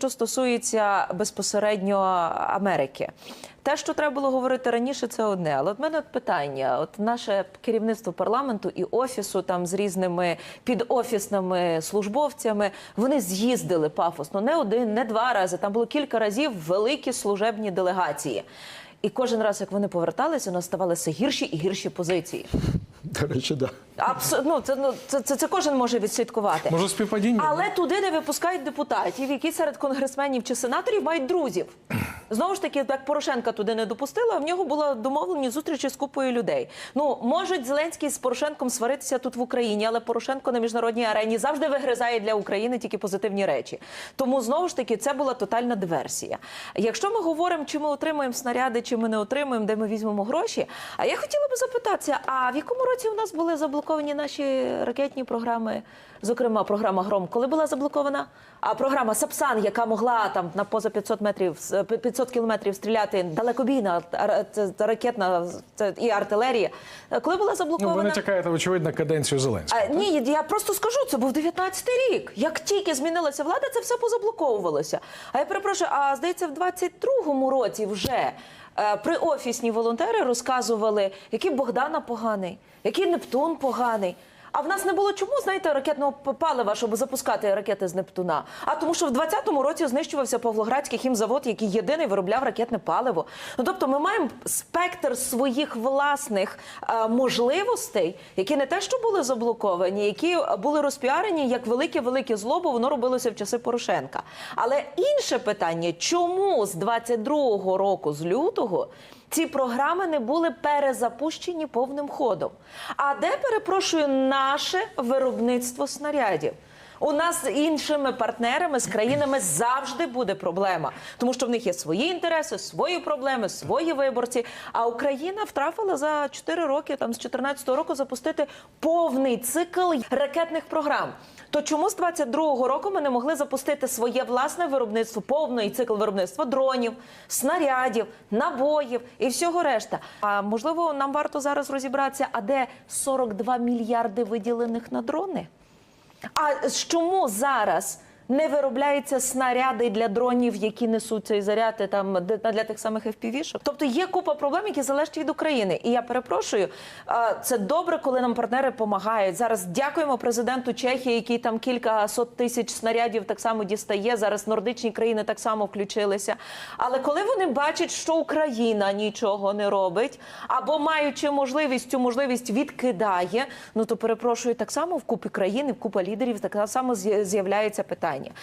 що стосується безпосередньо Америки. Те, що треба було говорити раніше, це одне. Але от мене от питання: от наше керівництво парламенту і офісу там з різними підофісними службовцями, вони з'їздили пафосно не один, не два рази. Там було кілька разів великі служебні делегації. І кожен раз, як вони поверталися, у нас ставали все гірші і гірші позиції. До речі, да. Абсолютно, ну, це, ну, це, це, це кожен може відслідкувати. Може, співпадіння? Але туди не випускають депутатів, які серед конгресменів чи сенаторів мають друзів. Знову ж таки, як Порошенка туди не допустила, в нього була домовлені зустрічі з купою людей. Ну можуть Зеленський з Порошенком сваритися тут в Україні, але Порошенко на міжнародній арені завжди вигризає для України тільки позитивні речі. Тому знову ж таки це була тотальна диверсія. Якщо ми говоримо, чи ми отримуємо снаряди, чи ми не отримуємо, де ми візьмемо гроші. А я хотіла би запитатися: а в якому році у нас були заблоковані наші ракетні програми? Зокрема, програма Гром, коли була заблокована? А програма Сапсан, яка могла там на поза 500 метрів, з- 500 кілометрів стріляти далекобійна ракетна це і артилерія. е, Коли була Ну, заблокована? ви натякаєте, очевидно, каденцію Зеленського. А, ні, я просто скажу, це був 19-й рік. Як тільки змінилася влада, це все позаблоковувалося. А я перепрошую, а здається, в 22-му році вже е, при офісні волонтери розказували, який Богдана поганий, який Нептун поганий. А в нас не було чому, знаєте, ракетного палива, щоб запускати ракети з Нептуна. А тому, що в 20-му році знищувався Павлоградський хімзавод, який єдиний виробляв ракетне паливо. Ну тобто, ми маємо спектр своїх власних е, можливостей, які не те, що були заблоковані, які були розпіарені як велике велике зло, бо воно робилося в часи Порошенка. Але інше питання: чому з 22-го року, з лютого, ці програми не були перезапущені повним ходом? А де перепрошую наше виробництво снарядів? У нас з іншими партнерами, з країнами завжди буде проблема, тому що в них є свої інтереси, свої проблеми, свої виборці. А Україна втрафила за 4 роки, там з 14 року, запустити повний цикл ракетних програм. То чому з 22-го року ми не могли запустити своє власне виробництво, повний цикл виробництва дронів, снарядів, набоїв і всього решта? А можливо, нам варто зараз розібратися, а де 42 мільярди виділених на дрони? А чому зараз не виробляються снаряди для дронів, які несуть цей заряд там для тих самих FPV-шок? Тобто є купа проблем, які залежать від України. І я перепрошую, це добре, коли нам партнери допомагають. Зараз дякуємо президенту Чехії, який там кілька сот тисяч снарядів так само дістає. Зараз нордичні країни так само включилися. Але коли вони бачать, що Україна нічого не робить, або маючи можливість цю можливість відкидає, ну то перепрошую, так само в купі країн, в купа лідерів так само з'являється питання.